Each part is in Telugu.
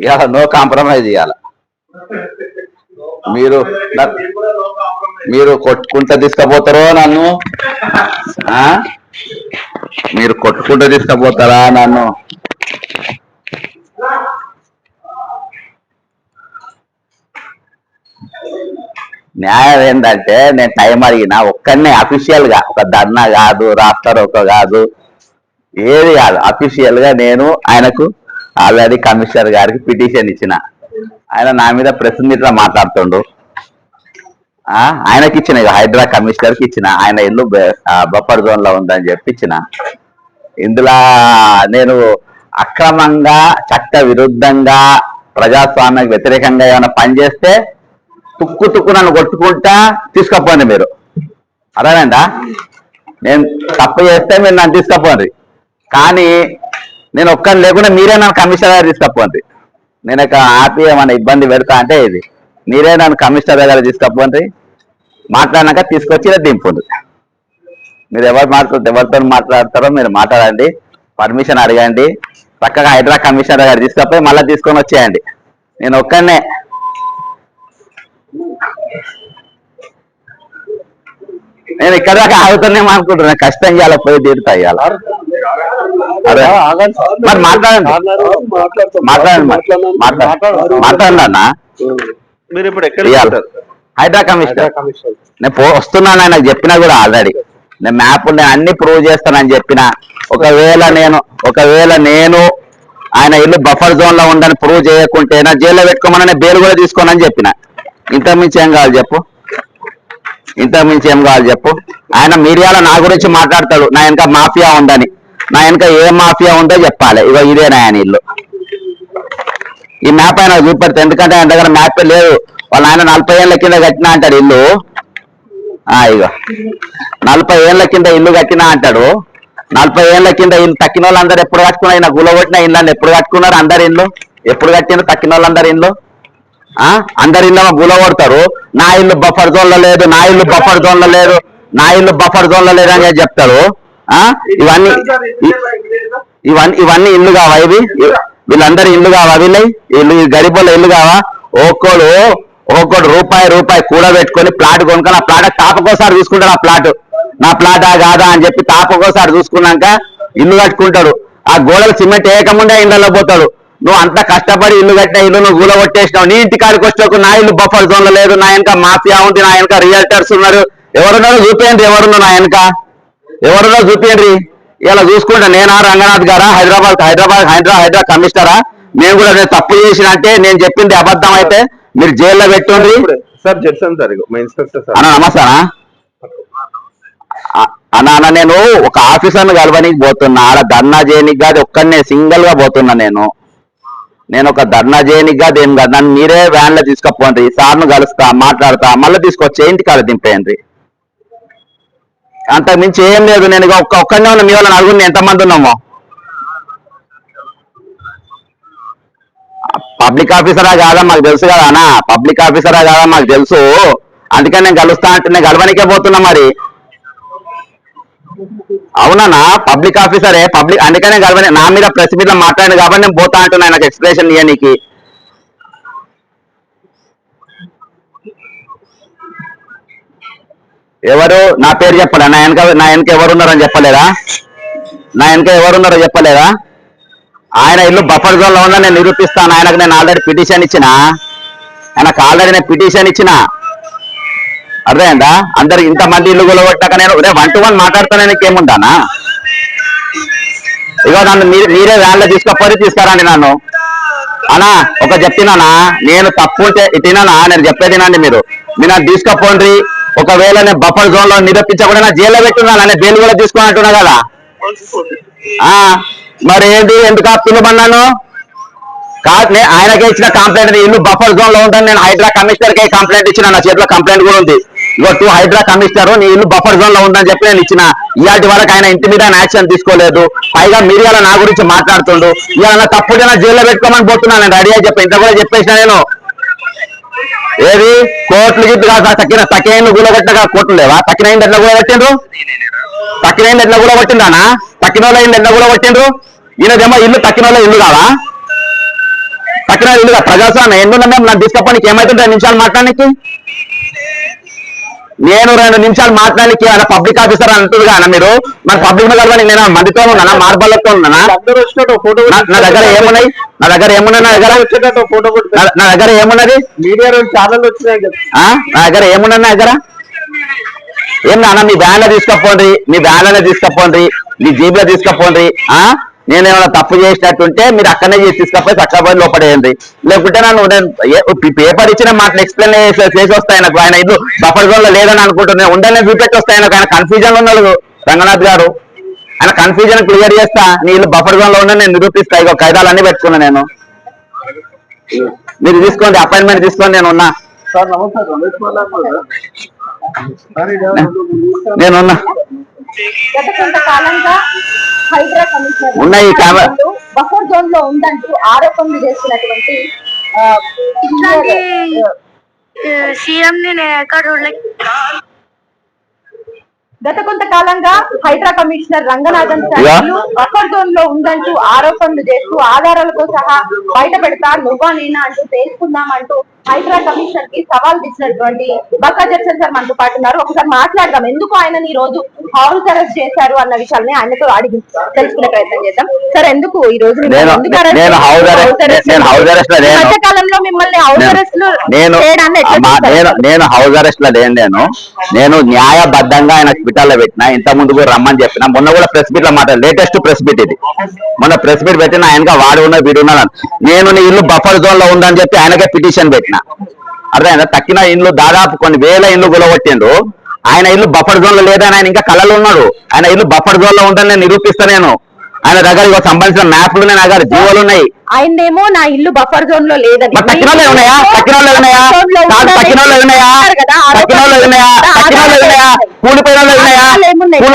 ఇవాళ నో కాంప్రమైజ్ ఇవాళ మీరు మీరు కొట్టుకుంటూ తీసుకపోతారో నన్ను? ఆ? మీరు కొట్టుకుంటూ తీసుకపోతారా నన్ను? న్యాయం ఏంటంటే నేను టైం అడిగిన ఒక్కనే అఫీషియల్గా ఒక ధర్నా కాదు రాస్తారు ఒక కాదు ఏది కాదు అఫీషియల్గా నేను ఆయనకు ఆల్రెడీ కమిషనర్ గారికి పిటిషన్ ఇచ్చిన. ఆయన నా మీద ప్రెస్ ఇట్లా మాట్లాడుతుండు. ఆ, ఆయనకి ఇచ్చిన ఇక హైడ్రా కమిషనర్కి ఇచ్చిన. ఆయన ఇల్లు బొప్పర్ బఫర్ జోన్లో ఉందని చెప్పి ఇచ్చిన. ఇందులో నేను అక్రమంగా చట్ట విరుద్ధంగా ప్రజాస్వామ్యానికి వ్యతిరేకంగా ఏమైనా పనిచేస్తే తుక్కు తుక్కు నన్ను కొట్టుకుంటా తీసుకపోండి మీరు. అదేనండా నేను తప్పు చేస్తే మీరు నన్ను తీసుకపోండి. కానీ నేను ఒక్కని లేకుండా మీరే నన్ను కమిషనర్ గారు తీసుకపోండి. నేను ఒక ఆపి ఏమైనా ఇబ్బంది పెడతా అంటే ఇది. మీరే నన్ను కమిషనర్ దగ్గర తీసుకపోండి. మాట్లాడినాక తీసుకొచ్చి ఇలా దింపండి. మీరు ఎవరు మాట్లాడుతారు ఎవరితో మాట్లాడతారో మీరు మాట్లాడండి. పర్మిషన్ అడగండి. చక్కగా హైదరాబాద్ కమిషనర్ గారు తీసుకపోయి మళ్ళీ తీసుకొని వచ్చేయండి. నేను ఒక్కనే నేను ఇక్కడ దాకా ఆగుతున్నాం అనుకుంటున్నాను కష్టం ఇవ్వాలి పోయి తీరుతా ఇవాళ మరి మాట్లాడండి. మాట్లాడండి. మాట్లాడండి మీరు. ఇప్పుడు ఎక్కడ ఇవాళ ఉంటారు? హైదరాబాద్ కమిషనర్. కమిషన్ నేను వస్తున్నాను ఆయనకు చెప్పినా కూడా ఆల్రెడీ. నేను మ్యాప్ నేను అన్ని ప్రూవ్ చేస్తానని చెప్పిన. ఒకవేళ నేను ఒకవేళ నేను ఆయన ఇల్లు బఫర్ జోన్లో ఉందని ప్రూవ్ చేయకుంటే నా జైల్లో పెట్టుకోమని నేను బెయిల్ కూడా తీసుకోనని చెప్పిన. ఇంతకు మించి ఏం కావాలి చెప్పు? ఇంతకు మించి ఏం కావాలి చెప్పు? ఆయన మీడియాలో నా గురించి మాట్లాడతాడు. నా వెనక మాఫియా ఉందని. నా వెనక ఏ మాఫియా ఉందో చెప్పాలి. ఇగో ఇదే ఆయన ఇల్లు. ఈ మ్యాప్ ఆయన చూపెడతా ఎందుకంటే ఆయన దగ్గర మ్యాప్ లేదు. వాళ్ళ ఆయన నలభై ఏళ్ళ కింద కట్టినా అంటాడు ఇల్లు. ఆ ఇగో. నలభై ఏళ్ళ కింద ఇల్లు కట్టినా అంటాడు. నలభై ఏళ్ళ కింద ఇల్లు తక్కిన వాళ్ళందరూ ఎప్పుడు కట్టుకున్నారు? ఈయన గులగొట్టిన ఇల్లు ఎప్పుడు కట్టుకున్నారు? అందరు ఇల్లు? ఎప్పుడు కట్టిన తక్కిన వాళ్ళందరు ఇల్లు? ఆ అందరి ఇల్లు గుల కొడతారు. నా ఇల్లు బఫర్ జోన్లో లేదు నా ఇల్లు బఫర్ జోన్లో లేదు నా ఇల్లు బఫర్ జోన్లో లేదు అని చెప్తారు ఇవన్నీ ఇవన్నీ ఇవన్నీ ఇల్లు కావా ఇవి? వీళ్ళందరి ఇల్లు కావా వీళ్ళ? ఇల్లు ఈ గరిబోళ్ళ ఇల్లు కావా? ఒక్కోడు ఒక్కోడు రూపాయి రూపాయి కూడబెట్టుకొని ప్లాట్ కొనుక్కొని ఆ ప్లాట్ తాపకోసారి చూసుకుంటాడు ఆ ప్లాట్. నా ప్లాటా కాదా అని చెప్పి తాపకోసారి చూసుకున్నాక ఇల్లు కట్టుకుంటాడు ఆ గోడలు సిమెంట్ వేయకముందే ఇళ్ళలో పోతాడు నువ్వు అంత కష్టపడి ఇల్లు కట్టిన ఇల్లు నువ్వు గూల కొట్టేసినావు నీ ఇంటి కాడికి వచ్చాకు నా ఇల్లు బఫర్ జోన్లో లేదు. నా వెనక మాఫియా ఉంది. నా వెనక రియల్టర్స్ ఉన్నారు. ఎవరున్నారో? చూపేయండి ఎవరున్నారు నా వెనక? ఎవరున్నా చూపించండి ఇలా చూసుకుంటా నేనా రంగనాథ్ గారా హైదరాబాద్ హైదరాబాద్ హైదరాబాద్ హైదరాబాద్ కమిషనరా? నేను కూడా నేను తప్పు చేసినంటే నేను చెప్పింది అబద్ధం అయితే మీరు జైల్లో పెట్టుండ్రి సార్ జడ్సన్ సార్ మా ఇన్స్పెక్టర్ సార్. అన్న నమస్తానా అన్న అన్న నేను ఒక ఆఫీసర్ని కలవనికి పోతున్నా. ఆడ ధర్నా చేయనికి కాదు ఒక్కనే సింగిల్గా పోతున్నా నేను. నేను ఒక ధర్నా చేయనికి కాదు ఏం కాదు. నన్ను మీరే వ్యాన్లో తీసుకపోండి సార్ను కలుస్తా మాట్లాడతా మళ్ళీ తీసుకొచ్చి కాడ దింపేయండి. అంతకు మించి ఏం లేదు నేను ఒక్క ఒక్కనే ఉన్నా. మీ వాళ్ళని నలుగురిని ఎంతమంది ఉన్నామో. పబ్లిక్ ఆఫీసరా కాదా? మాకు తెలుసు కదా అన్న. పబ్లిక్ ఆఫీసరా కాదా? మాకు తెలుసు. అందుకని నేను కలుస్తా అంటే నేను కలవనికే పోతున్నా మరి. అవునా పబ్లిక్ ఆఫీసరే. పబ్లిక్ అందుకనే కలవని నా మీద ప్రెస్ మీద మాట్లాడింది కాబట్టి నేను పోతా అంటున్నా నాకు ఎక్స్ప్రెషన్ ఇవ్వనికి ఎవరు? నా పేరు చెప్పలే నా వెనక నా వెనక ఎవరున్నారని చెప్పలేదా? నా వెనక ఎవరున్నారో చెప్పలేదా? ఆయన ఇల్లు బఫర్ జోన్లో ఉందని నేను నిరూపిస్తాను. ఆయనకు నేను ఆల్రెడీ పిటిషన్ ఇచ్చిన? ఆయనకు ఆల్రెడీ నేను పిటిషన్ ఇచ్చిన? అర్థమైందా? అందరు ఇంతమంది ఇల్లు కొలగొట్టాక నేను రే వన్ టు వన్ మాట్లాడుతానే ఏముందానా ఇగో నన్ను మీరు మీరే వ్యాన్లో తీసుకపోయి తీసుకురండి నన్ను. అనా ఒక చెప్తున్నానా? నేను తప్పు తిననా తినానా? నేను చెప్పేది తినండి మీరు. మీరు నన్ను తీసుకపోండి ఒకవేళ నేను బఫర్ జోన్లో నిరూపించకుండా జైల్లో పెట్టున్నాను నేను బెయిల్ కూడా తీసుకున్నట్టున్నా కదా? ఆ మరి ఏంటి? ఎందుకు పిలువమన్నాను కాదు నే- ఆయనకే ఇచ్చిన కంప్లైంట్ ఇల్లు బఫర్ జోన్లో ఉంటాను నేను హైడ్రా కమిషనర్ కే కంప్లైంట్ ఇచ్చిన నా చేతిలో కంప్లైంట్ కూడా ఉంది. ఇగో టూ హైడ్రా కమిషనర్ నీ ఇల్లు బఫర్ జోన్లో ఉందని చెప్పి నేను ఇచ్చిన. ఇలాంటి వరకు ఆయన ఇంటి మీద యాక్షన్ తీసుకోలేదు. పైగా మీడియాలో నా గురించి మాట్లాడుతుండు. ఇవాళ తప్పుడైనా జైల్లో పెట్టుకోమని పోతున్నాను నేను రెడీ అని చెప్పి ఇంత కూడా చెప్పేసిన నేను. ఏది? కోట్లు గిట్లు కాదు తక్కిన తక్కిన కూలగొట్టగా కోట్లు లేవా? తక్కిన ఎట్లా కూడా కొట్టిండ్రు తక్కిన ఎట్లా కూడా కొట్టిందానా తక్కిన వాళ్ళ ఎట్లా కూడా కొట్టిండ్రు ఈయనదేమో ఇల్లు తక్కిన వాళ్ళ ఇల్లు కావా? తక్కిన ఇల్లుగా ప్రజాస్వామ్యం. ఎందుకంటే నన్ను తీసుకపోయి ఏమైతుంది నిమిషాలు మాట్లాడడానికి నేను రెండు నిమిషాలు మాట్లాడడానికి ఏమైనా పబ్లిక్ ఆఫీసర్ అంటుంది కానీ మీరు. మన పబ్లిక్ కలవని నేను మందితో ఉన్నానా? మార్బల్లతో ఉన్నానా? ఫోటో నా దగ్గర ఏమున్నాయి? నా దగ్గర ఏమున్నాయి? నా దగ్గర నా- దగ్గర ఏమున్నది? మీడియా ఛానల్ వచ్చినాయి? నా దగ్గర ఏమున్నది నా దగ్గర? ఏం నాన్న మీ బ్యాన్లో తీసుకపోండి. మీ బ్యాన్లోనే తీసుకపోండి. మీ జీబ్లో తీసుకపోండి ఆ నేను ఏమైనా తప్పు చేసినట్టుంటే మీరు అక్కడనే చేసి తీసుకపోయి చక్కపోయి లోపడేయండి. లేకుంటే నన్ను పేపర్ ఇచ్చిన మాటలు ఎక్స్ప్లెయిన్ చేసి వస్తాయి నాకు. ఆయన ఇది బఫర్ జోన్లో లేదని అనుకుంటున్నాను ఉండనే చూపెట్టి వస్తాయి నాకు ఆయన కన్ఫ్యూజన్ ఉన్నాడు. రంగనాథ్ గారు. ఆయన కన్ఫ్యూజన్ క్లియర్ చేస్తా. నీళ్ళు బఫర్ జోన్లో ఉన్న నేను నిరూపిస్తా. ఇక ఖైదాలన్నీ పెట్టుకున్నా నేను. మీరు తీసుకోండి అపాయింట్మెంట్ తీసుకోండి నేను ఉన్నా. నేనున్నా గత కొంతకాలంగా హైడ్రా కమిషనర్ బఫర్ జోన్లో ఉందంటూ ఆరోపణలు చేస్తున్నటువంటి సీఎం గత కొంతకాలంగా హైడ్రా కమిషనర్ రంగనాథన్ శాఖలు బఫర్ జోన్లో ఉందంటూ ఆరోపణలు చేస్తూ ఆధారాలతో సహా బయట పెడతా నువ్వా నేనా అంటూ తెలుసుకుందాం అంటూ హైడ్రా కమిషనర్కి సవాల్ ఇచ్చినటువంటి బక్కా జడ్సన్ సార్ మనతో పాటు ఉన్నారు. ఒకసారి మాట్లాడదాం ఎందుకు ఆయనని ఈ రోజు హౌస్ అరెస్ట్ చేశారు అన్న విషయాల్ని ఆయనతో అడిగి తెలుసుకునే ప్రయత్నం చేద్దాం. సార్ ఎందుకు ఈ రోజు మిమ్మల్ని లో హౌస్ నేను- అరెస్ట్ చూస్తారు? నేను నేను హౌస్ అరెస్ట్లో లేను నేను. నేను న్యాయబద్ధంగా ఆయన హాస్పిటల్లో పెట్టిన ఇంత ముందు కూడా రమ్మని చెప్పిన. మొన్న కూడా ప్రెస్ మీట్లో మాట లేటెస్ట్ ప్రెస్ మీట్ ఇది. మొన్న ప్రెస్ మీట్ పెట్టిన ఆయనగా వాడు ఉన్న వీడు ఉన్నాడు అని. నేను నీ ఇల్లు బఫర్ జోన్లో ఉందని చెప్పి ఆయనకే పిటిషన్ పెట్టిన. అర్థమైందా? తక్కిన ఇల్లు దాదాపు కొన్ని వేల ఇల్లు గులగొట్టిండు ఆయన ఇల్లు బఫర్ జోన్లో లేదని ఆయన ఇంకా కళలు ఉన్నాడు. ఆయన ఇల్లు బఫర్ జోన్లో ఉందని నేను నిరూపిస్తా నేను. ఆయన దగ్గర సంబంధించిన మ్యాప్లు ఉన్నాయి నా దగ్గర జీవోలు ఉన్నాయి. ఆయనేమో నా ఇల్లు బఫర్ జోన్లో లేదని ఉన్నాయా ఉన్నాయా ఉన్నాయా ఉన్నాయా కూలిపోయిన ఉన్నాయా.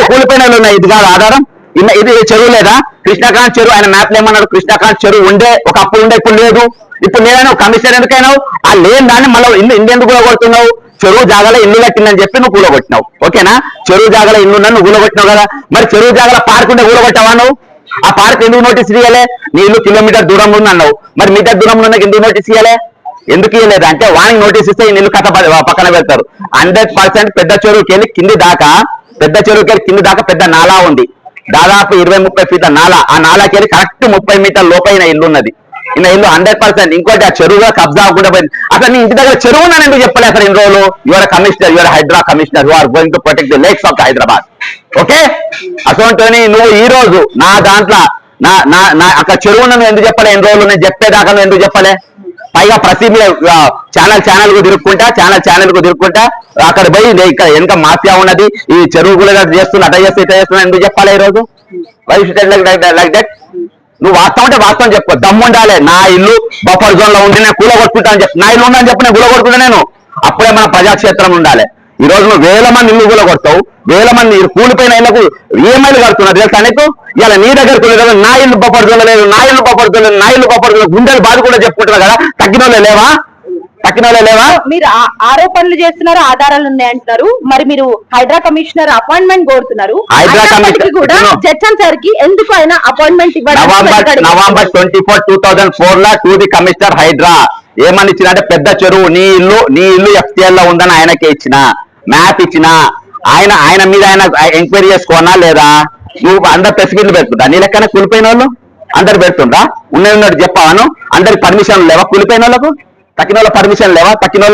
కూలిపోయిన ఇది కాదు ఆధారం. ఇన్న- ఇది చెరువు లేదా? కృష్ణాకాంత్ చెరువు. ఆయన మ్యాప్ ఏమన్నాడు? కృష్ణాకాంత్ చెరువు ఉండే ఒక అప్పుడు ఉండే ఇప్పుడు లేదు. ఇప్పుడు లేదని ఒక కమిషనర్ ఎందుకైనావు? ఆ లేని దాన్ని మళ్ళీ ఇల్లు ఎందుకు కూలగొడుతున్నావు? చెరువు జాగాలో ఇల్లు కట్టిందని చెప్పి నువ్వు కూలగొట్టినావు. ఓకేనా? చెరువు జాగాలో ఇల్లు ఉందని నువ్వు కూలగొట్టినావు కదా? మరి చెరువు జాగాలో పార్క్ ఉంటే కూలగొట్టావా నువ్వు? ఆ పార్క్ ఎందుకు నోటీస్ ఇయ్యలే? నీ ఇల్లు కిలోమీటర్ దూరంలో ఉంది అన్నావు. మరి మీటర్ దూరంలో ఉన్న ఎందుకు నోటీస్ ఇయ్యలే? ఎందుకు ఇవ్వలేదు అంటే వానికి నోటీస్ ఇస్తే ఈ నీళ్ళు కథ పక్కన పెడతారు. హండ్రెడ్ పర్సెంట్ పెద్ద చెరువుకి వెళ్ళి కింది దాకా పెద్ద చెరువుకి వెళ్ళి కింది దాకా పెద్ద నాలా ఉంది. దాదాపు ఇరవై ముప్పై ఫీట్ల నాలా. ఆ నాలాకి వెళ్ళి కరెక్ట్ ముప్పై మీటర్ లోపైన ఇల్లు ఉన్నది. ఈయన ఇల్లు హండ్రెడ్ పర్సెంట్ ఇంకోటి ఆ చెరువుగా కబ్జా అవ్వకుండా పోయింది. అసలు నీ ఇంటి దగ్గర చెరువు ఉందని ఎందుకు చెప్పలే అసలు ఇన్ని రోజులు? Your commissioner your Hydra commissioner you are going to protect the lakes of Hyderabad okay అసోంటోని నువ్వు ఈ రోజు నా దాంట్లో నా నా నా అక్కడ చెరువు నన్ను ఎందుకు చెప్పలే? ఎన్ని రోజులు నేను చెప్పేదాకా నువ్వు ఎందుకు చెప్పలే? పైగా ప్రతి ఛానల్ ఛానల్కు తిరుక్కుంటా ఛానల్ ఛానల్కు తిరుక్కుంటా అక్కడ పోయి ఇక్కడ వెనక మాఫియా ఉన్నది ఈ చెరువు కూడా చేస్తున్నా అట్లా చేస్తే ఇట్లా చేస్తున్నా ఎందుకు చెప్పాలి ఈ రోజు? వైఫ్ లైక్ దట్ నువ్వు వాస్తవం అంటే వాస్తవం చెప్పుకో దమ్ము ఉండాలి నా ఇల్లు బఫర్ జోన్లో ఉండి నేను కూల కొట్టుకుంటా అని చెప్పి. నా ఇల్లు ఉందని చెప్పి నేను కూల కొట్టుకుంటా నేను? అప్పుడే మన ప్రజాక్షేత్రం ఉండాలి. ఈ రోజు నువ్వు వేల మంది ఇల్లు కూల కొడతావు వేల మంది కూలిపోయిన ఇళ్ళకు ఈఎంఐలు కడుతున్నారు. తెలుసా నీకు? ఇలా నీ దగ్గరకు లేదు నా ఇల్లు బఫర్ జోన్ లేదు నా ఇల్లు బఫర్ జోన్ లేదు నా ఇల్లు బఫర్ జోన్ గుండెలు బాధ కూడా చెప్పుకుంటున్నారు కదా? తగ్గిన లేవా? లేవా? మీరు ఆరోపణలు చేస్తున్నారు ఆధారాలు ఉన్నాయి అంటున్నారు మరి మీరు హైడ్రా కమిషనర్ అపాయింట్మెంట్ కోరుతున్నారు. హైడ్రా కమిషనర్ కూడా సార్కి ఎందుకు ఆయన appointment November November twenty four two thousand ఫోర్లో టు ది కమిషనర్ హైడ్రా ఏమని ఇచ్చిన అంటే పెద్ద చెరువు నీ ఇల్లు నీ ఇల్లు ఎఫ్టీఎల్లో ఉందని ఆయనకే ఇచ్చిన మ్యాప్ ఇచ్చిన. ఆయన ఆయన మీద ఆయన ఎంక్వైరీ చేసుకోనా లేదా? నువ్వు అందరు ప్రెస్ మీట్లు పెడుతుంటా నీ లెక్కన కూలిపోయిన వాళ్ళు అందరు పెడుతుండ్రా? ఉన్నది ఉన్నట్టు చెప్పాను అందరికి పర్మిషన్ లేవా? కూలిపోయిన వాళ్ళకు తక్కిన పర్మిషన్ లేవా? తక్కిన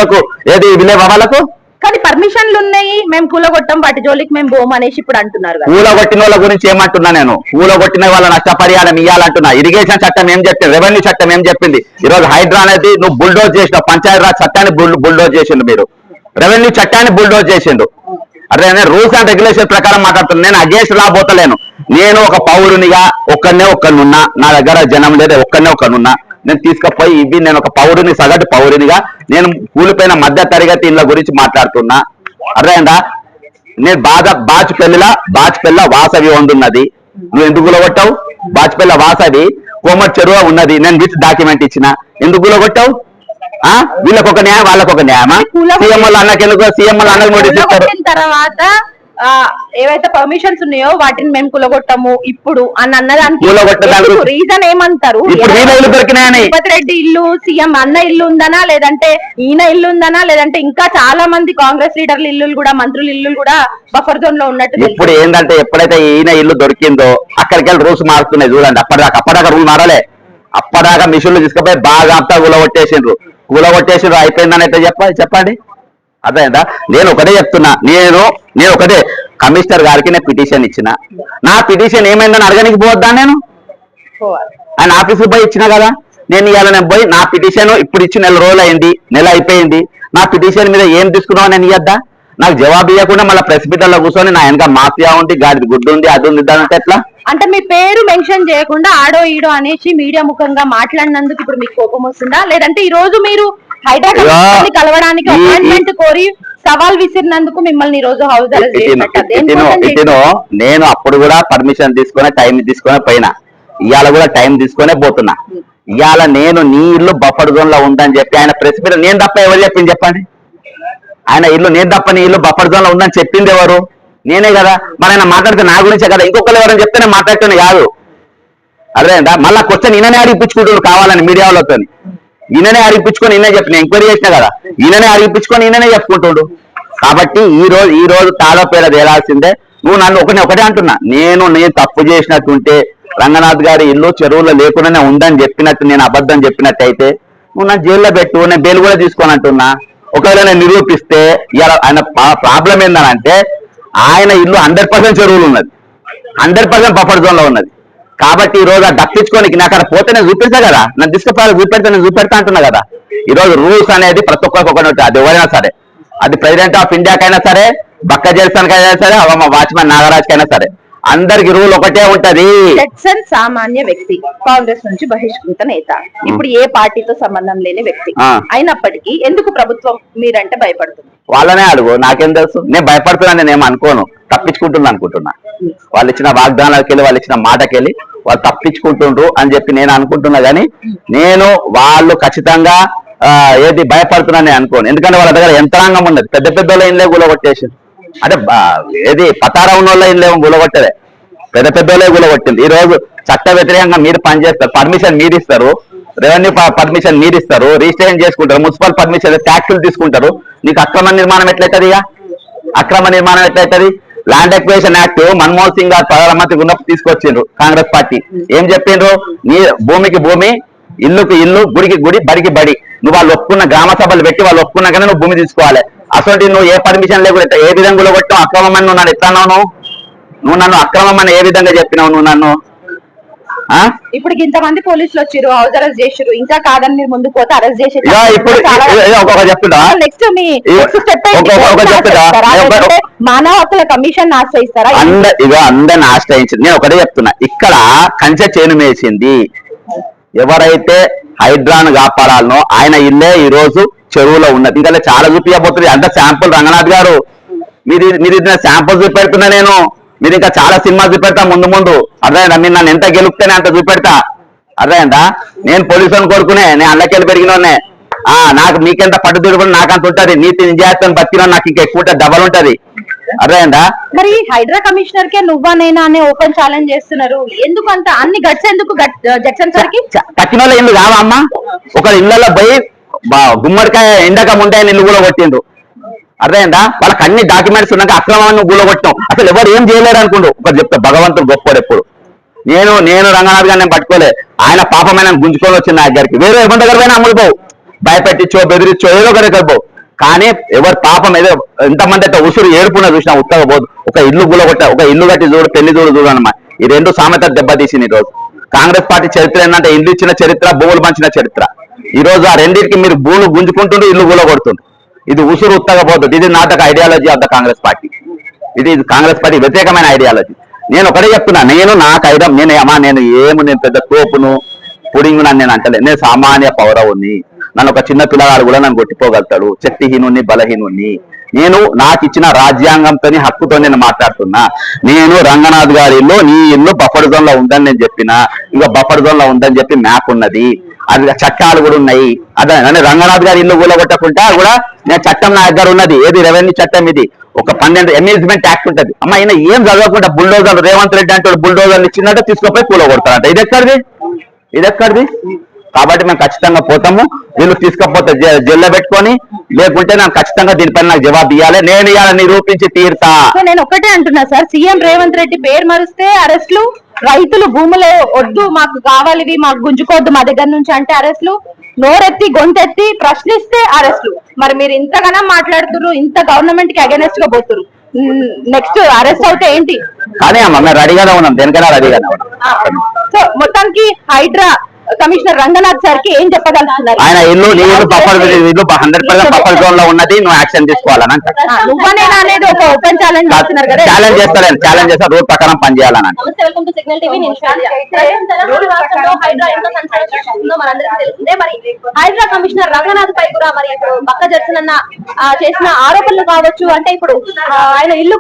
ఏది విలేవా వాళ్ళకు? కానీ పర్మిషన్లు ఉన్నాయి. మేము కూలగొట్టాం వాటి జోలికి మేము బోమ్ అనేసి ఇప్పుడు అంటున్నారు కొట్టిన వాళ్ళ గురించి ఏమంటున్నా నేను? పూల కొట్టిన వాళ్ళ నష్టపరిహారం ఇవ్వాలంటున్నా ఇరిగేషన్ చట్టం ఏం చెప్పింది? రెవెన్యూ చట్టం ఏం చెప్పింది? ఈ రోజు హైడ్రా అనేది నువ్వు బుల్డోజ్ చేసిన పంచాయతీ రాజ్ చట్టాన్ని బుల్ బుల్డోజ్ చేసిండు మీరు. రెవెన్యూ చట్టాన్ని బుల్డోజ్ చేసిండు అదే నేను రూల్స్ అండ్ రెగ్యులేషన్ ప్రకారం మాట్లాడుతున్నాను నేను అగేన్స్ట్ రాబోతలేను. నేను ఒక పౌరునిగా ఒక్కనే ఒక్కనున్నా. నా దగ్గర జనం లేదా ఒక్కనే ఒక్కనున్నా. నేను తీసుకుపోయి ఇవి నేను ఒక పౌరుని సగటు పౌరునిగా నేను కూలిపోయిన మధ్య తరగతి ఇళ్ళ గురించి మాట్లాడుతున్నా. అర్థమైందా? నేను బాధ బాచిపల్లిలా బాచిపల్లి వాసవి ఉన్నది. నువ్వు ఎందుకు గులగొట్టావు? బాచిపల్లి వాసవి కోమటి చెరువు ఉన్నది. నేను విత్ డాక్యుమెంట్ ఇచ్చిన. ఎందుకు గులగొట్టావు? ఆ? వీళ్ళకి ఒక న్యాయం వాళ్ళకి ఒక న్యాయమా కూలగొట్టి- సీఎం వాళ్ళు అన్నకి నోటీస్ ఇస్తారు? తర్వాత ఏవైతే పర్మిషన్స్ ఉన్నాయో వాటిని మేము కులగొట్టము ఇప్పుడు అని అన్నదానికి రీజన్ ఏమంటారు? ఇల్లు. తిరుపతి రెడ్డి ఇల్లు సీఎం అన్న ఇల్లు ఉందనా లేదంటే ఈయన ఇల్లు ఉందనా లేదంటే ఇంకా చాలా మంది కాంగ్రెస్ లీడర్ల ఇల్లులు కూడా మంత్రుల ఇల్లులు కూడా బఫర్ జోన్లో ఉన్నట్టు. ఇప్పుడు ఏంటంటే ఎప్పుడైతే ఈయన ఇల్లు దొరికిందో అక్కడికి వెళ్ళి రూల్స్ మారుతున్నాయి చూడండి. అప్పటిదాకా అప్పటిదాకా రూల్ మారలే. అప్పటిదాకా మిషన్లు తీసుకుపోయి బాగా అంతా కూలగొట్టేసిండ్రు. కూలగొట్టేసిండ్రు అయిపోయిందని అయితే చెప్పాలి చెప్పండి. అర్థమైందా? నేను ఒకటే చెప్తున్నా. నేను నేను ఒకటే కమిషనర్ గారికి నేను పిటిషన్ ఇచ్చిన. నా పిటిషన్ ఏమైందని అడగనికి పోవద్దా నేను. ఆయన ఆఫీసుకు పోయి ఇచ్చిన కదా? నేను ఇవాళ నేను పోయి నా పిటిషన్ ఇప్పుడు ఇచ్చి నెల రోజులు అయింది నెల అయిపోయింది. నా పిటిషన్ మీద ఏం తీసుకున్నావు నేను ఇయ్యద్దా? నాకు జవాబు ఇవ్వకుండా మళ్ళీ ప్రెస్ మీటర్లో కూర్చొని నా వెనక మాఫియా ఉంది గాడిది గుడ్డు ఉంది అది ఉంది అంటే ఎట్లా? అంటే మీ పేరు మెన్షన్ చేయకుండా ఆడో ఈడో అనేసి మీడియా ముఖంగా మాట్లాడినందుకు ఇప్పుడు మీకు కోపం వస్తుందా? లేదంటే ఈ రోజు మీరు హైదరాబాద్ కలవడానికి అపాయింట్మెంట్ కోరి సవాల్ విసిరినందుకు మిమ్మల్ని ఈ రోజు హౌస్ అరెస్ట్ నేను అప్పుడు కూడా పర్మిషన్ తీసుకొని టైం తీసుకొని పోయినా. ఇవాళ కూడా టైం తీసుకొనే పోతున్నా. ఇవాళ నేను నీ ఇల్లు బఫర్ జోన్లో ఉందని చెప్పి ఆయన ప్రెస్ మీద నేను తప్ప ఎవరు చెప్పింది చెప్పండి? ఆయన ఇల్లు నేను తప్ప నీ ఇల్లు బఫర్ జోన్లో ఉందని చెప్పింది ఎవరు? నేనే కదా. మరి ఆయన మాట్లాడితే నా గురించే కదా. ఇంకొకరు ఎవరైనా చెప్తే నేను మాట్లాడుతున్నా కాదు. అర్థమైందా? మళ్ళా క్వశ్చన్ ఈయననే అడిగిపించుకుంటారు కావాలని మీడియా వాళ్ళతో ఈయననే అడిగిపించుకొని ఈయన చెప్పిన ఎంక్వైరీ చేసిన కదా. ఈయననే అడిగిపించుకొని ఈయననే చెప్పుకుంటుండు. కాబట్టి ఈ రోజు ఈ రోజు తాళో పేర తేలాల్సిందే. నువ్వు నన్ను ఒకటి ఒకటే అంటున్నా. నేను నేను తప్పు చేసినట్టుంటే రంగనాథ్ గారి ఇల్లు చెరువులో లేకుండానే ఉందని చెప్పినట్టు నేను అబద్ధం చెప్పినట్టయితే నువ్వు నా జైల్లో పెట్టు నేను బెయిల్ కూడా తీసుకొని అంటున్నా. ఒకవేళ నేను నిరూపిస్తే ఇలా ఆయన ప్రాబ్లం ఏందనంటే ఆయన ఇల్లు హండ్రెడ్ పర్సెంట్ చెరువులు ఉన్నది. హండ్రెడ్ పర్సెంట్ బఫర్ జోన్లో ఉన్నది. కాబట్టి ఈ రోజు అది దక్కించుకోనికి నాకు అక్కడ పోతే నేను చూపిస్తా కదా. నన్ను తీసుకుపోయి చూపెడితే నేను చూపెడతా అంటున్నా కదా. ఈ రోజు రూల్స్ అనేది ప్రతి ఒక్కరికి ఒకటి అది ఎవరైనా సరే. అది ప్రెసిడెంట్ ఆఫ్ ఇండియాకైనా సరే బక్క కైనా సరే అవమ్మ వాచ్మెన్ నాగరాజ్కైనా సరే. అందరికి రూల్ ఒకటే ఉంటది. జడ్సన్ సామాన్య వ్యక్తి. కాంగ్రెస్ నుంచి బహిష్కృత నేత. ఇప్పుడు ఏ పార్టీతో సంబంధం లేని వ్యక్తి. అయినప్పటికీ ఎందుకు ప్రభుత్వం మీరంటే భయపడుతుంది? వాళ్ళనే అడుగు. నాకేం తెలుసు? నేను భయపడుతున్నాను నేను అనుకోను. తప్పించుకుంటున్నా అనుకుంటున్నా. వాళ్ళు ఇచ్చిన వాగ్దానాలకు వెళ్ళి వాళ్ళు ఇచ్చిన మాటకెళ్ళి వాళ్ళు తప్పించుకుంటుండ్రు అని చెప్పి నేను అనుకుంటున్నా కానీ నేను వాళ్ళు ఖచ్చితంగా ఏది భయపడుతున్నా నేను అనుకోను. ఎందుకంటే వాళ్ళ దగ్గర యంత్రాంగం ఉన్నది. పెద్ద పెద్ద వాళ్ళ ఇండ్లే గులగొట్టేసి అంటే బా- ఏది పతారా ఉన్న వాళ్ళు ఏం లేవు గులగొట్టదే. పెద్ద పెద్ద వాళ్ళే గులగొట్టింది ఈ రోజు చట్ట వ్యతిరేకంగా మీరు పనిచేస్తారు. పర్మిషన్ మీరు ఇస్తారు రెవెన్యూ పర్మిషన్ మీరు ఇస్తారు రిజిస్ట్రేషన్ చేసుకుంటారు. మున్సిపల్ పర్మిషన్ ట్యాక్సులు తీసుకుంటారు. నీకు అక్రమ నిర్మాణం ఎట్లయితుంది ఇక అక్రమ నిర్మాణం ఎట్లయితుంది? Land acquisition act Manmohan Singh గారు ప్రధానమంత్రి ఉన్నప్పుడు తీసుకొచ్చిండ్రు కాంగ్రెస్ పార్టీ. ఏం చెప్పిండ్రు? నీ భూమికి భూమి ఇల్లుకి ఇల్లు గుడికి గుడి బడికి బడి. నువ్వు వాళ్ళు ఒప్పుకున్న గ్రామ సభలు పెట్టి వాళ్ళు ఒప్పుకున్నాకనే నువ్వు భూమి తీసుకోవాలి. అసలు నువ్వు ఏ పర్మిషన్ లేకుండా ఏ విధంగా కొట్టావు అక్రమమని నువ్వు నన్ను ఎట్లా అన్నావు నువ్వు? నన్ను అక్రమమని ఏ విధంగా చెప్పినావు నువ్వు నన్ను? ఆ? ఇప్పుడు ఇంతమంది పోలీసులు వచ్చారు హౌస్ అరెస్ట్ చేసారు ఇంకా కాదని మీరు ముందుకు పోతే అరెస్ట్ చేసే నెక్స్ట్ మీ మానవ హక్కుల కమిషన్ ఆశ్రయిస్తారా? ఇక అందరిని ఆశ్రయించింది. నేను ఒకటే చెప్తున్నా. ఇక్కడ కంచె చేను మేసింది. ఎవరైతే హైడ్రాను కాపాడాలనో ఆయన ఇల్లే ఈ రోజు చెరువులో ఉన్నది. ఇంకా చాలా చూపించబోతుంది. అంత శాంపుల్ రంగనాథ్ గారు. మీరు మీరు ఇచ్చిన శాంపుల్ చూపెడుతున్నా నేను. మీరు ఇంకా చాలా సినిమా చూపెడతా ముందు ముందు. అర్థమైందా? మీరు నన్ను ఎంత గెలుపుతేనే అంత చూపెడతా. అర్థమైందా? నేను పోలీసుని కోరుకునే నేను అల్లకెళ్ళి పెరిగినోనే ఆ నాకు మీకెంత పట్టుదల కూడా నాకు అంత ఉంటది. నీతి నిజాయితీ బతికినా నాకు ఇంకా ఎక్కువ డబల్ ఉంటది. అర్థమైందా? మరి హైడ్రా కమిషనర్ కే నువ్వా నేనా అనే ఓపెన్ ఛాలెంజ్ చేస్తున్నారు. ఎందుకు అంత అన్ని గట్స్ ఎందుకు జడ్సన్ సార్కి కట్టిన వాళ్ళ ఇల్లు కావా అమ్మా? ఒక ఇళ్ళలో పోయి గుమ్మడికాయ ఎండక ముంటాయని ఇల్లు కూడా కొట్టిండు అర్థమైందా? వాళ్ళకి అన్ని డాక్యుమెంట్స్ ఉన్నాక అక్రమాన్ని గుల కొట్టాం అసలు ఎవరు ఏం చేయలేరు అనుకుండు ఒకటి చెప్తా భగవంతుడు గొప్పడు ఎప్పుడు. నేను నేను రంగనాథ్ గారిని పట్టుకోలే. ఆయన పాపమైన గుంజుకొని వచ్చింది నా దగ్గరికి. వేరే ఎవరి దగ్గర పోయినా అమ్ముడుపోవు భయపెట్టించో బెదిరించో ఏదో ఒక దగ్గర పోవు. కానీ ఎవరి పాపం ఏదో ఎంతమంది అయితే ఉసురు ఏడుపున చూసినా ఉత్తగ పోదు. ఒక ఇల్లు గులగొట్ట ఒక ఇల్లు కట్టి చూడు పెళ్ళి చూడు చూడు అన్నమా ఈ రెండు సామెత దెబ్బతీసింది తీసింది రోజు కాంగ్రెస్ పార్టీ చరిత్ర ఏంటంటే ఇల్లు ఇచ్చిన చరిత్ర భూములు పంచిన చరిత్ర. ఈ రోజు ఆ రెండింటికి మీరు భూములు గుంజుకుంటుండ్రు ఇల్లు గులగొడుతుండ్రు ఇది ఉసురు ఉత్తగపోతుంది ఇది నాటక ideology of the Congress party ఇది కాంగ్రెస్ పార్టీ వ్యతిరేకమైన ఐడియాలజీ నేను ఒకటే చెప్తున్నా నేను నాకు ఐడియా నేను అమ్మా నేను ఏమి నేను పెద్ద తోపును పుడింగు నన్ను నేను అంటలే. నేను సామాన్య పౌరవుని నన్ను ఒక చిన్న పిల్లగాడు కూడా నన్ను కొట్టిపోగలుగుతాడు. శక్తిహీనుని బలహీనుని నేను నాకు ఇచ్చిన రాజ్యాంగంతో హక్కుతో నేను మాట్లాడుతున్నా. నేను రంగనాథ్ గారి ఇల్లు నీ ఇల్లు బఫర్ జోన్లో ఉందని నేను చెప్పిన. ఇంకా బఫర్ జోన్లో ఉందని చెప్పి మ్యాప్ ఉన్నది. అది చట్టాలు కూడా ఉన్నాయి. అదే రంగనాథ్ గారి ఇల్లు కూలగొట్టకుండా కూడా నేను చట్టం నా దగ్గర ఉన్నది. ఏది రెవెన్యూ చట్టం ఇది? ఒక పన్నెండు అమ్యూజ్మెంట్ యాక్ట్ ఉంటది. అమ్మ ఈయన ఏం చదవకుండా బుల్డోజర్ రేవంత్ రెడ్డి అంటే బుల్డోజర్లు ఇచ్చినట్టు తీసుకుపోయి కూల కొడతారంట ఇది ఎక్కడిది ఇది ఎక్కడిది కాబట్టి మేము ఖచ్చితంగా పోతాము. వీళ్ళు తీసుకపోతే జైల్లో పెట్టుకొని లేకుంటే నాకు ఖచ్చితంగా దీనిపైన నాకు జవాబు ఇవ్వాలి నేను ఇవాళ నిరూపించి తీరుతా. నేను ఒకటే అంటున్నా సార్ సీఎం రేవంత్ రెడ్డి పేరు మరిస్తే అరెస్టులు రైతులు భూములు వద్దు మాకు కావాలి ఇవి మాకు గుంజుకోవద్దు మా దగ్గర నుంచి అంటే అరెస్టులు. నోరెత్తి గొంతెత్తి ప్రశ్నిస్తే అరెస్టులు. మరి మీరు ఇంతగానో మాట్లాడుతున్నారు ఇంత గవర్నమెంట్కి అగెనెస్ట్గా పోతున్నారు నెక్స్ట్ అరెస్ట్ అవుతే ఏంటి? కానీ అమ్మ మేము రెడీగానే ఉన్నాం. దేనికైనా రెడీగానే ఉన్నాం. సో మొత్తానికి హైడ్రా కమిషనర్ రంగనాథ్ సార్కి ఏం చెప్పగలుగుతున్నారు ఆయన ఇల్లు నీ ఇల్లు బఫర్ ఇల్లు హండ్రెడ్ పర్సెంట్ బఫర్ జోన్లో ఉన్నది నువ్వు యాక్షన్ తీసుకోవాలని నువ్వనేనా అనేది ఒక ఓపెన్ ఛాలెంజ్ చేస్తున్నారు కదా. ఛాలెంజ్ చేస్తాను ఛాలెంజ్ చేస్తా రూల్ ప్రకారం తెలిసిందే. మరి హైడ్రా కమిషనర్ రంగనాథ్ పై కూడా మరి ఇప్పుడు పక్క జడ్సన్ అన్న చేసిన ఆరోపణలు కావచ్చు అంటే ఇప్పుడు ఆయన ఇల్లు